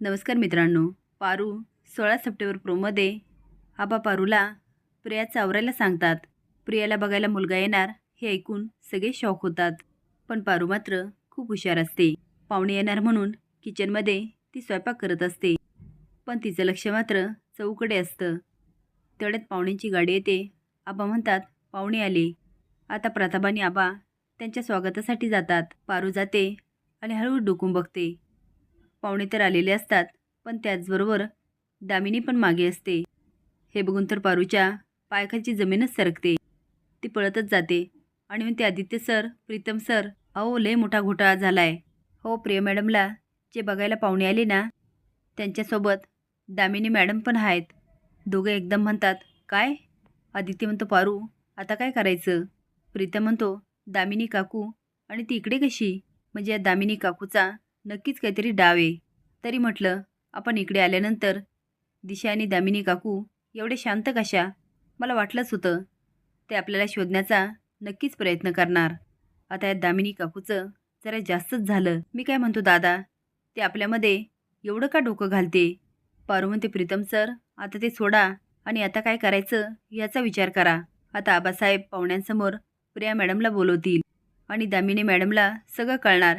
नमस्कार मित्रांनो पारू सोळा सप्टेंबर प्रोमध्ये आबा पारूला प्रिया चावरायला सांगतात प्रियाला बघायला मुलगा येणार हे ऐकून सगळे शॉक होतात. पण पारू मात्र खूप हुशार असते. पाहुणे येणार म्हणून किचनमध्ये ती स्वयंपाक करत असते. पण तिचं लक्ष मात्र चौकडे असतं. तेवढ्यात पाहुण्यांची गाडी येते. आबा म्हणतात पाहुणे आले. आता प्रताप आणि आबा त्यांच्या स्वागतासाठी जातात. पारू जाते आणि हळूहळू डोकून बघते. पाहुणे तर आलेले असतात पण त्याचबरोबर दामिनी पण मागे असते. हे बघून तर पारूच्या पायखाची जमीनच सरकते. ती पळतच जाते आणि म्हणते आदित्य सर प्रीतम सर अहो लय मोठा घोटाळा झालाय. हो प्रिय मॅडमला जे बघायला पाहुणे आले ना त्यांच्यासोबत दामिनी मॅडम पण आहेत. दोघं एकदम म्हणतात काय? आदित्य म्हणतो पारू आता काय करायचं? प्रीतम म्हणतो दामिनी काकू आणि ती इकडे कशी? म्हणजे या दामिनी काकूचा नक्कीच काहीतरी डाव आहे. तरी म्हटलं आपण इकडे आल्यानंतर दिशा आणि दामिनी काकू एवढे शांत कशा? मला वाटलंच होतं ते आपल्याला शोधण्याचा नक्कीच प्रयत्न करणार. आता या दामिनी काकूचं जरा जास्तच झालं. मी काय म्हणतो दादा ते आपल्यामध्ये एवढं का डोकं घालते? पारू म्हणते प्रीतम सर आता ते सोडा आणि आता काय करायचं याचा विचार करा. आता आबासाहेब पाहुण्यांसमोर प्रिया मॅडमला बोलवतील आणि दामिनी मॅडमला सगळं कळणार.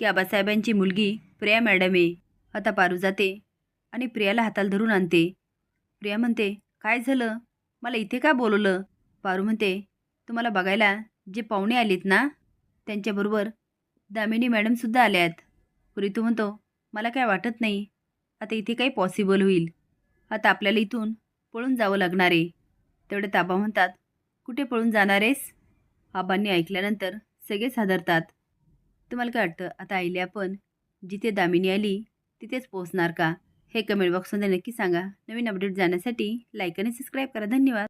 की आबासाहेबांची मुलगी प्रिया मॅडम आहे आता पारू जाते आणि प्रियाला हाताला धरून आणते. प्रिया म्हणते काय झालं? मला इथे का बोलवलं? पारू म्हणते तुम्हाला बघायला जे पाहुणे आलेत ना त्यांच्याबरोबर दामिनी मॅडमसुद्धा आल्या आहेत प्रीतू म्हणतो मला काय वाटत नाही. आता इथे काही पॉसिबल होईल. आता आपल्याला इथून पळून जावं लागणार आहे. तेवढे ताबा म्हणतात कुठे पळून जाणार आहेस? आबांनी ऐकल्यानंतर सगळेच हादरतात तुम्हाला काय वाटतं आता आईले आपण जिथे दामिनी आली तिथेच पोहोचणार का? हे कमेंट बॉक्समध्ये नक्की सांगा. नवीन अपडेट जाण्यासाठी लाईक आणि सबस्क्राईब करा. धन्यवाद.